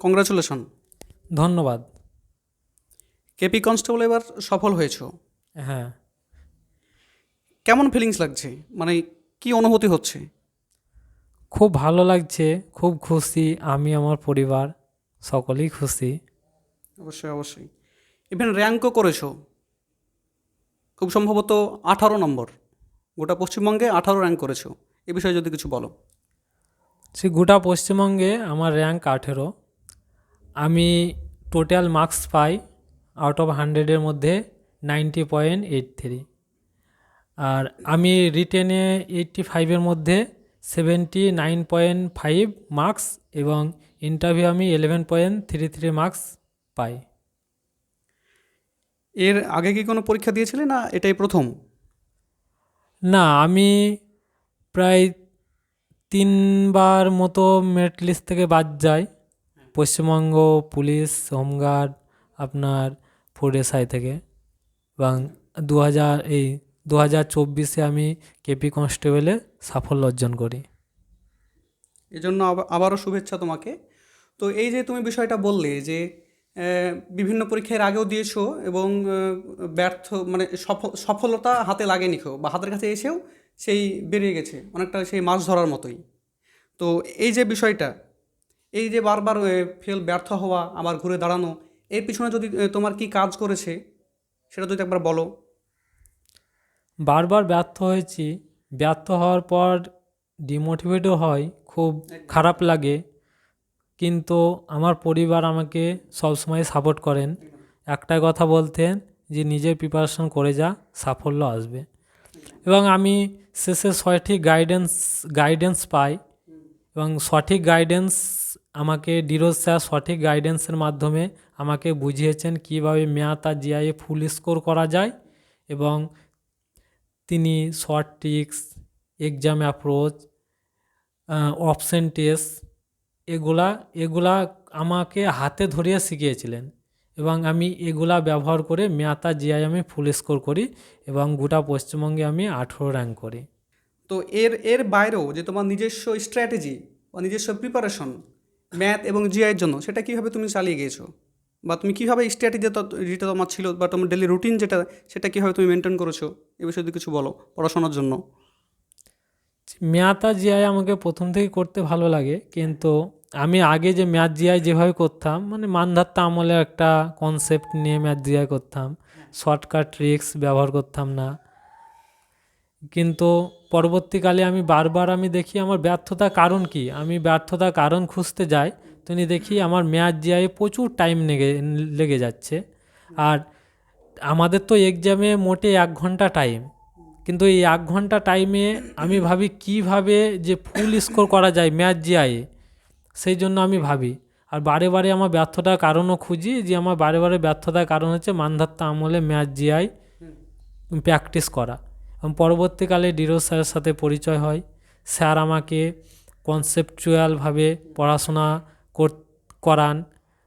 Congratulation ধন্যবাদ। KP constable এবার সফল হয়েছো। হ্যাঁ। কেমন ফিলিংস লাগছে? মানে কি অনুভূতি হচ্ছে? খুব ভালো লাগছে খুব খুশি আমি আমার পরিবার সকলেই খুশি। অবশ্যই অবশ্যই। ইভেন র্যাঙ্কও করেছ। খুব সম্ভবত আঠারো নম্বর। গোটা পশ্চিমবঙ্গে আঠারো র্যাঙ্ক করেছ। এ বিষয়ে যদি কিছু বলো। সে গোটা পশ্চিমবঙ্গে আমার র্যাঙ্ক আঠেরো। আমি টোটাল মার্কস পাই আউট অফ হান্ড্রেডের মধ্যে নাইনটি পয়েন্ট এইট থ্রি আর আমি রিটেনে এইটটি ফাইভের মধ্যে seventy nine point five marks এবং ইন্টারভিউ আমি eleven point three three marks পাই। এর আগে কি কোনো পরীক্ষা দিয়েছিলে না এটাই প্রথম? না আমি প্রায় তিনবার মতো মেরিট লিস্ট থেকে বাদ যাই। পশ্চিমবঙ্গ, পুলিশ, হোমগার্ড আপনার ফুড এসআই থেকে। এবং দু হাজার এই দু হাজার চব্বিশে আমি কেপি কনস্টেবলে সাফল্য অর্জন করি। এজন্য আবার- আবারও শুভেচ্ছা তোমাকে। তো এই যে তুমি বিষয়টা বললে যে বিভিন্ন পরীক্ষার আগেও দিয়েছ এবং ব্যর্থ মানে সফ- সফলতা হাতে লাগেনি কেউ বা হাতের কাছে এসেও সেই বেরিয়ে গেছে, অনেকটা সেই মাছ ধরার মতোই। তো এই যে বিষয়টা এই যে বারবার ফেল ব্যর্থ হওয়া আবার ঘুরে দাঁড়ানো এর পিছনে যদি তোমার কি কাজ করেছে সেটা যদি একবার বলো। বারবার ব্যর্থ হয়েছি ব্যর্থ হওয়ার পর ডিমোটিভেটও হয় খুব খারাপ লাগে কিন্তু আমার পরিবার আমাকে সবসময় সাপোর্ট করেন। একটাই কথা বলতেন যে নিজের প্রিপারেশন করে যা সাফল্য আসবে। এবং আমি শেষে সঠিক গাইডেন্স গাইডেন্স পাই। এবং সঠিক গাইডেন্স আমাকে ডিরোজ স্যার সঠিক গাইডেন্সের মাধ্যমে আমাকে বুঝিয়েছেন কীভাবে ম্যাথ আর জিআইয়ে ফুল স্কোর করা যায় এবং তিনি short tricks exam approach option test এগুলা এগুলা আমাকে হাতে ধরিয়ে শিখিয়েছিলেন এবং আমি এগুলা ব্যবহার করে ম্যাথা জিআই আমি ফুল স্কোর করি এবং গোটা পশ্চিমবঙ্গে আমি আঠেরো র্যাঙ্ক করি। তো এর এর বাইরেও যে তোমার নিজস্ব স্ট্র্যাটেজি বা নিজস্ব প্রিপারেশন ম্যাথ এবং জিআইয়ের জন্য সেটা কীভাবে তুমি চালিয়ে গিয়েছো? বা তুমি কীভাবে স্ট্র্যাটেজি যেটা তোমার ছিল বা তোমার ডেলি রুটিন যেটা সেটা কীভাবে তুমি মেনটেন করেছ? এ বিষয়ে যদি কিছু বলো পড়াশোনার জন্য। ম্যাথ আর জিআই আমাকে প্রথম থেকে করতে ভালো লাগে কিন্তু আমি আগে যে ম্যাথ জিআই যেভাবে করতাম মানে মানধাত্তা আমলে একটা কনসেপ্ট নিয়ে ম্যাথ জিআই করতাম। শর্টকাট ট্রিক্স ব্যবহার করতাম না। কিন্তু পরবর্তীকালে আমি বারবার আমি দেখি আমার ব্যর্থতার কারণ কি? আমি ব্যর্থতার কারণ খুঁজতে যাই, তিনি দেখি আমার ম্যাচ জিআই প্রচুর টাইম লেগে লেগে যাচ্ছে। আর আমাদের তো এক্সামে মোটে এক ঘণ্টা টাইম কিন্তু এই এক ঘণ্টা টাইমে আমি ভাবি কীভাবে যে ফুল স্কোর করা যায় ম্যাচ জিআইয়ে সেই জন্য আমি ভাবি। আর বারে বারে আমার ব্যর্থতার কারণও খুঁজি যে আমার বারে বারে ব্যর্থতার কারণ হচ্ছে মানধাত্তা আমলে ম্যাচ জিআই প্র্যাকটিস করা। পরবর্তীকালে ডিরোজ স্যারের সাথে পরিচয় হয়। স্যার আমাকে কনসেপচুয়ালভাবে পড়াশোনা কর- করান।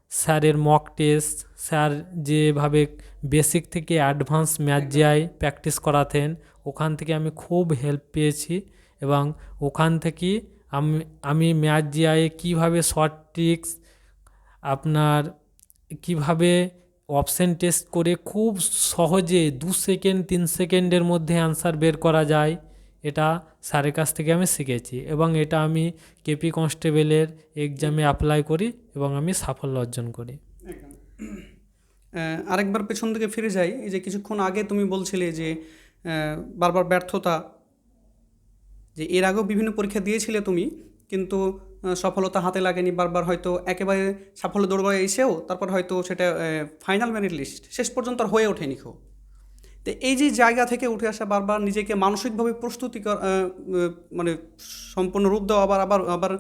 স্যারের মক টেস্ট স্যার যেভাবে বেসিক থেকে অ্যাডভান্স ম্যাচ জিআই প্র্যাকটিস করাতেন ওখান থেকে আমি খুব হেল্প পেয়েছি এবং ওখান থেকে আমি আমি ম্যাথ জিআই কীভাবে শর্ট ট্রিক্স আপনার কীভাবে অপশন টেস্ট করে খুব সহজে দু সেকেন্ড তিন সেকেন্ডের মধ্যে অ্যান্সার বের করা যায়। এটা স্যারের কাছ থেকে আমি শিখেছি এবং এটা আমি কেপি কনস্টেবলের এক্সামে অ্যাপ্লাই করি এবং আমি সাফল্য অর্জন করি। আরেকবার পেছন থেকে ফিরে যাই। এই যে কিছুক্ষণ আগে তুমি বলছিলে যে বারবার ব্যর্থতা, যে এর আগেও বিভিন্ন পরীক্ষা দিয়েছিলে তুমি, কিন্তু সফলতা হাতে লাগেনি, বারবার হয়তো একেবারে সাফল্য দৌড়ে এসেও তারপর হয়তো সেটা ফাইনাল মেরিট লিস্ট শেষ পর্যন্ত আর হয়ে ওঠেনি কেউ তো এই যে জায়গা থেকে উঠে আসা বারবার নিজেকে মানসিকভাবে প্রস্তুতি মানে সম্পূর্ণ রূপ দেওয়া, আবার আবার আবার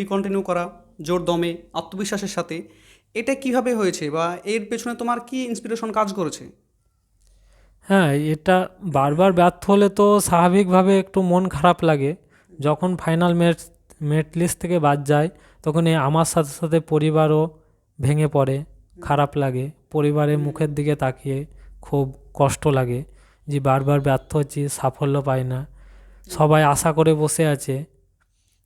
রিকন্টিনিউ করা, জোর দমে, আত্মবিশ্বাসের সাথে, এটা কীভাবে হয়েছে বা এর পেছনে তোমার কি ইন্সপিরেশন কাজ করেছে? হ্যাঁ এটা বারবার ব্যর্থ হলে তো স্বাভাবিকভাবে একটু মন খারাপ লাগে। যখন ফাইনাল মেট মেট লিস্ট থেকে বাদ যায় তখন এই আমার সাথে সাথে পরিবারও ভেঙে পড়ে, খারাপ লাগে। পরিবারের মুখের দিকে তাকিয়ে খুব কষ্ট লাগে যে বারবার ব্যর্থ হচ্ছি, সাফল্য পাই না। সবাই আশা করে বসে আছে।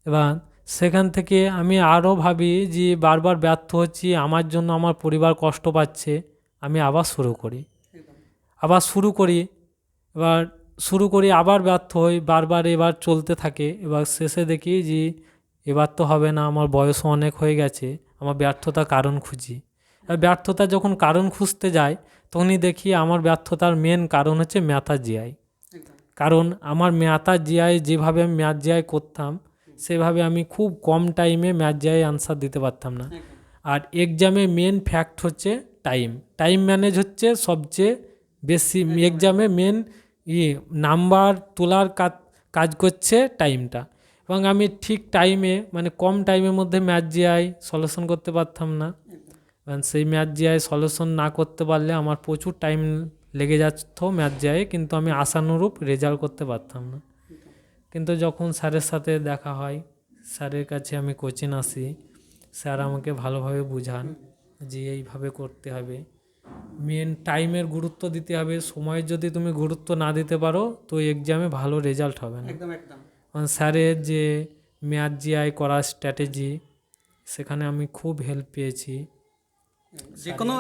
এবং সেখান থেকে আমি আরও ভাবি যে বারবার ব্যর্থ হচ্ছি, আমার জন্য আমার পরিবার কষ্ট পাচ্ছে, আমি আবার শুরু করি। আবার শুরু করি। এবার শুরু করি আবার ব্যর্থ হই বারবার এবার চলতে থাকে। এবার শেষে দেখি যে এবার তো হবে না আমার বয়সও অনেক হয়ে গেছে আমার ব্যর্থতা কারণ খুঁজি। আর ব্যর্থতা যখন কারণ খুঁজতে যাই তখনই দেখি আমার ব্যর্থতার মেন কারণ হচ্ছে ম্যাথা জিআই কারণ আমার ম্যাথা জিআই যেভাবে আমি ম্যাথ জিআই করতাম সেভাবে আমি খুব কম টাইমে ম্যাথ জিআই আনসার দিতে পারতাম না। আর এক্সামে মেন ফ্যাক্ট হচ্ছে টাইম টাইম ম্যানেজ হচ্ছে সবচেয়ে বেশি এক্সামে মেন ই নাম্বার তোলার কাজ করছে টাইমটা এবং আমি ঠিক টাইমে মানে কম টাইমের মধ্যে ম্যাথ জিআই সলিউশন করতে পারতাম না। এবং সেই ম্যাচ জিআই সলিউশন না করতে পারলে আমার প্রচুর টাইম লেগে যাচ্ছ ম্যাচ জিআই কিন্তু আমি আশানুরূপ রেজাল্ট করতে পারতাম না। কিন্তু যখন স্যারের সাথে দেখা হয় স্যারের কাছে আমি কোচিং আসি স্যার আমাকে ভালোভাবে বুঝান যে এইভাবে করতে হবে। মেন টাইমের গুরুত্ব দিতে হবে। সময়ের যদি তুমি গুরুত্ব না দিতে পারো তো এক্সামে ভালো রেজাল্ট হবে না। একদম একদম। স্যারের যে ম্যাথ জিআই করার স্ট্র্যাটেজি সেখানে আমি খুব হেল্প পেয়েছি। যে কোনো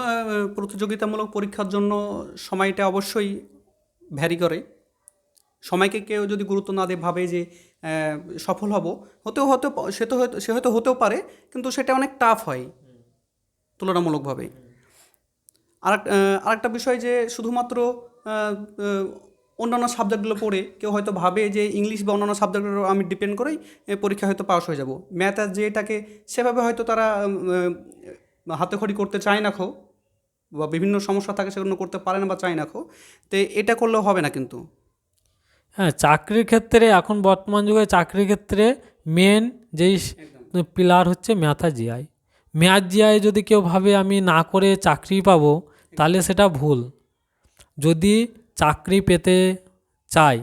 প্রতিযোগিতামূলক পরীক্ষার জন্য সময়টা অবশ্যই ভ্যারি করে। সময়কে কেউ যদি গুরুত্ব না দিয়ে ভাবে যে সফল হব হতেও হতে সে তো হয়তো সে হয়তো হতেও পারে কিন্তু সেটা অনেক টাফ হয়। তুলনামূলকভাবে। আর আরেকটা বিষয় যে শুধুমাত্র অন্যান্য সাবজেক্টগুলো পড়ে কেউ হয়তো ভাবে যে ইংলিশ বা অন্যান্য সাবজেক্টের আমি ডিপেন্ড করেই পরীক্ষা হয়তো পাস হয়ে যাব। ম্যাথ আর যেটাকে সেভাবে হয়তো তারা উম, আহ, হাতে খড়ি করতে চায় না খো বা বিভিন্ন সমস্যা থাকে সেগুলো করতে পারে না বা চায় না খো তো এটা করলেও হবে না কিন্তু। হ্যাঁ চাকরির ক্ষেত্রে এখন বর্তমান যুগে চাকরির ক্ষেত্রে মেন যেই পিলার হচ্ছে ম্যাথা জিআই ম্যাথ জিআই যদি কেউ ভাবে আমি না করে চাকরি পাবো তাহলে সেটা ভুল। যদি চাকরি পেতে চাই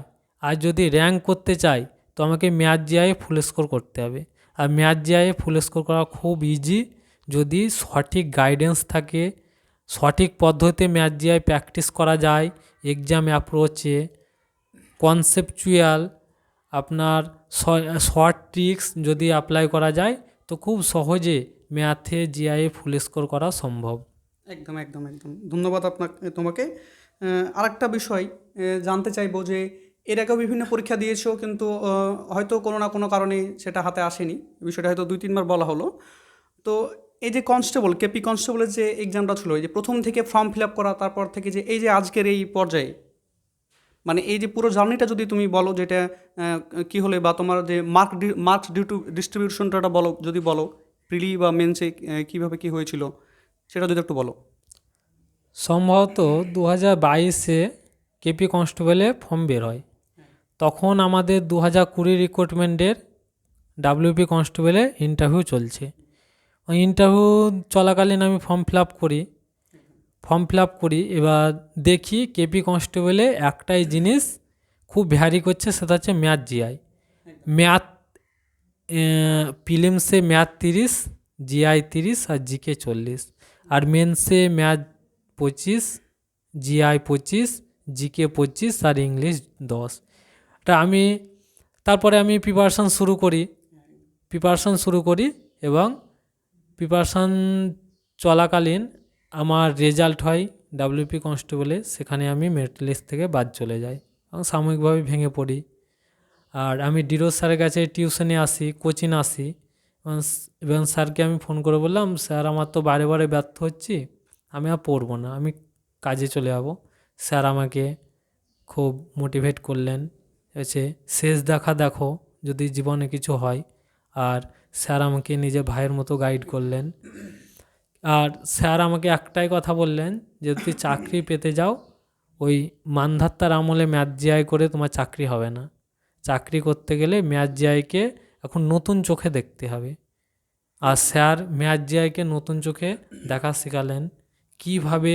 আর যদি র্যাঙ্ক করতে চাই তো আমাকে ম্যাথ জিআই ফুল স্কোর করতে হবে। আর ম্যাথ জিআই ফুল স্কোর করা খুব ইজি যদি সঠিক গাইডেন্স থাকে, সঠিক পদ্ধতিতে ম্যাথ জিআই প্র্যাকটিস করা যায় এক্সাম অ্যাপ্রোচে কনসেপচুয়াল আপনার শর্ট ট্রিক্স যদি অ্যাপ্লাই করা যায়, তো খুব সহজে ম্যাথে জিআই ফুল স্কোর করা সম্ভব। একদম একদম একদম। ধন্যবাদ আপনাকে তোমাকে। আরেকটা বিষয় জানতে চাইব যে, এর আগেও বিভিন্ন পরীক্ষা দিয়েছ, কিন্তু হয়তো কোনো না কোনো কারণে সেটা হাতে আসেনি। বিষয়টা হয়তো দুই, তিনবার বলা হলো। তো, এই যে কনস্টেবল, কেপি কনস্টেবলের যে এক্সামটা ছিল, এই যে প্রথম থেকে ফর্ম ফিল আপ করা, তারপর থেকে যে, এই যে আজকের এই পর্যায়ে মানে এই যে পুরো জার্নিটা যদি তুমি বলো, যেটা কি হলে বা তোমার যে মার্ক মার্কস ডিউ টু ডিস্ট্রিবিউশনটা বলো, যদি বলো, প্রিলি বা মেন্সে কীভাবে কী হয়েছিল? সেটা যদি একটু বলো। সম্ভবত দু হাজার বাইশে কেপি কনস্টেবলে ফর্ম বের হয়। তখন আমাদের দু হাজার কুড়ি রিক্রুটমেন্টের ডাব্লিউপি কনস্টেবলে ইন্টারভিউ চলছে। ওই ইন্টারভিউ চলাকালীন আমি ফর্ম ফিল আপ করি, ফর্ম ফিল আপ করি, এবার দেখি কেপি কনস্টেবলে একটাই জিনিস খুব ভ্যারি করছে, সেটা হচ্ছে ম্যাথ জিআই। ম্যাথ প্রিলিমসে ম্যাথ তিরিশ, জিআই তিরিশ আর জিকে চল্লিশ। আর মেন্সে ম্যাথ পঁচিশ জিআই পঁচিশ জিকে পঁচিশ আর ইংলিশ দশ। তা আমি, তারপরে আমি প্রিপারেশান শুরু করি। প্রিপারেশান শুরু করি এবং প্রিপারেশান চলাকালীন আমার রেজাল্ট হয় ডাব্লিউপি কনস্টেবলে সেখানে আমি মেরিট লিস্ট থেকে বাদ চলে যাই এবং সাময়িকভাবে ভেঙে পড়ি। আর আমি ডিরোজ স্যারের কাছে টিউশনে আসি কোচিং আসি। এবং স্যারকে আমি ফোন করে বললাম, স্যার, আমার তো বারে বারে ব্যর্থ হচ্ছি, আমি আর পড়ব না, আমি কাজে চলে যাব। স্যার আমাকে খুব মোটিভেট করলেন। হচ্ছে শেষ দেখা দেখো, যদি জীবনে কিছু হয়। আর স্যার আমাকে নিজের ভাইয়ের মতো গাইড করলেন। আর স্যার আমাকে একটাই কথা বললেন, যে তুই চাকরি পেতে যাও, ওই মানধাত্তার আমলে ম্যাথ জিআই করে তোমার চাকরি হবে না। চাকরি করতে গেলে ম্যাথ জিআইকে এখন নতুন চোখে দেখতে হবে। আর স্যার ম্যাথ জিআইকে নতুন চোখে দেখা শেখালেন। কীভাবে?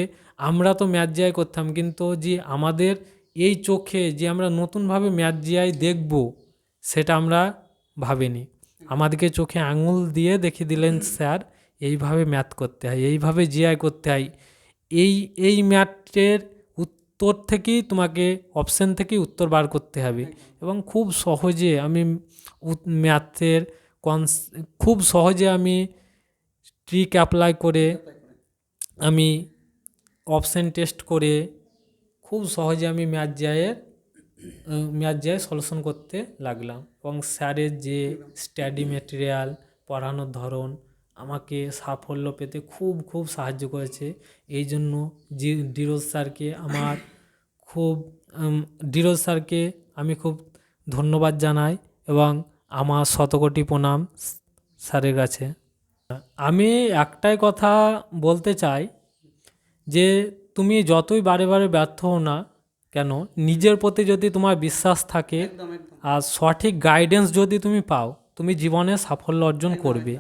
আমরা তো ম্যাথ জিআই করতাম, কিন্তু যে আমাদের এই চোখে যে আমরা নতুনভাবে ম্যাথ জিআই দেখব, সেটা আমরা ভাবিনি। আমাদেরকে চোখে আঙুল দিয়ে দেখিয়ে দিলেন, স্যার, এইভাবে ম্যাথ করতে হয়, এইভাবে জিআই করতে হয়। এই এই ম্যাথের উত্তর থেকেই তোমাকে অপশান থেকেই উত্তর বার করতে হবে। এবং খুব সহজে আমি ম্যাথের কনস খুব সহজে আমি ট্রিক অ্যাপ্লাই করে আমি অপশান টেস্ট করে খুব সহজে আমি ম্যাথ জিআইয়ের ম্যাথ জিআই সলিউশন করতে লাগলাম। এবং স্যারের যে স্টাডি মেটেরিয়াল পড়ানোর ধরন আমাকে সাফল্য পেতে খুব খুব সাহায্য করেছে। এই জন্য জি ডিরোজ স্যারকে আমার খুব ডিরোজ স্যারকে আমি খুব ধন্যবাদ জানাই এবং আমার শতকোটি প্রণাম স্যারের কাছে। আমি একটাই কথা বলতে চাই যে তুমি যতই বারে বারে ব্যর্থ হও না কেন নিজের প্রতি যদি তোমার বিশ্বাস থাকে আর সঠিক গাইডেন্স যদি তুমি পাও তুমি জীবনে সাফল্য অর্জন করবে।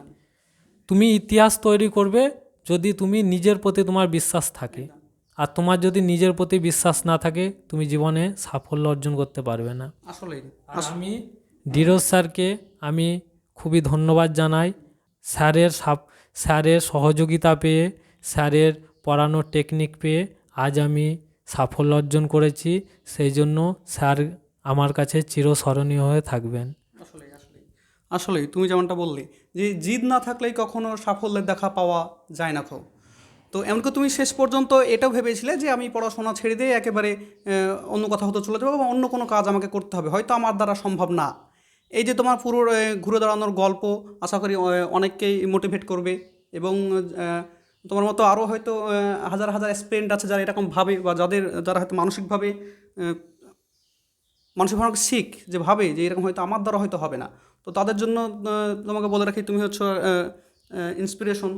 তুমি ইতিহাস তৈরি করবে যদি তুমি নিজের প্রতি তোমার বিশ্বাস থাকে। আর তোমার যদি নিজের প্রতি বিশ্বাস না থাকে তুমি জীবনে সাফল্য অর্জন করতে পারবে না। আসলে আমি ডিরোজ স্যারকে আমি খুবই ধন্যবাদ জানাই। স্যারের সাপ স্যারের সহযোগিতা পেয়ে স্যারের পড়ানোর টেকনিক পেয়ে আজ আমি সাফল্য অর্জন করেছি। সেই জন্য স্যার আমার কাছে চিরস্মরণীয় হয়ে থাকবেন। আসলে আসলেই। আসলেই তুমি যেমনটা বললে যে জিদ না থাকলেই কখনো সাফল্যের দেখা পাওয়া যায় না খো তো এমনকি তুমি শেষ পর্যন্ত এটাও ভেবেছিলে যে আমি পড়াশোনা ছেড়ে দিয়ে একেবারে অন্য কথা হতে চলে যাব বা অন্য কোনো কাজ আমাকে করতে হবে। হয়তো আমার দ্বারা সম্ভব না। এই যে তোমার পুরো ঘুরে দাঁড়ানোর গল্প আশা করি অনেককেই মোটিভেট করবে এবং তোমার মতো আরও হয়তো হাজার হাজার স্টুডেন্ট আছে যারা এরকম ভাবে বা যাদের, যারা হয়তো মানসিকভাবে মানসিকভাবে শিখ যে ভাবে যে এরকম হয়তো আমার দ্বারা হয়তো হবে না। তো তাদের জন্য তোমাকে বলে রাখি তুমি হচ্ছে ইন্সপিরেশন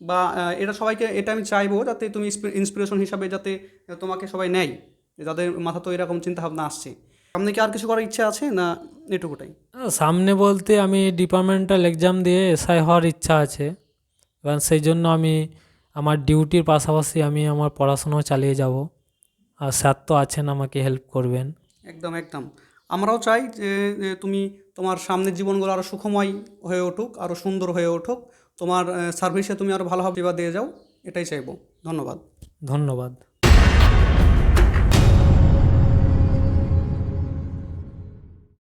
বা এটা সবাইকে এটা আমি চাইব যাতে তুমি ইন্সপিরেশন হিসাবে যাতে তোমাকে সবাই নেয় যে যাদের মাথা তো এরকম চিন্তাভাবনা আসছে। সামনে কি আর কিছু করার ইচ্ছা আছে না এটুকুটাই? সামনে বলতে আমি ডিপার্টমেন্টাল এক্সাম দিয়ে এসআই হওয়ার ইচ্ছা আছে এবং সেই জন্য আমি আমার ডিউটির পাশাপাশি আমি আমার পড়াশোনাও চালিয়ে যাব আর স্যার তো আছেন আমাকে হেল্প করবেন। একদম একদম। আমরাও চাই যে তুমি তোমার সামনের জীবনগুলো আরও সুখময় হয়ে উঠুক আরও সুন্দর হয়ে উঠুক। তোমার সার্ভিসে তুমি আরও ভালোভাবে সেবা দিয়ে যাও, এটাই চাইব। ধন্যবাদ। ধন্যবাদ।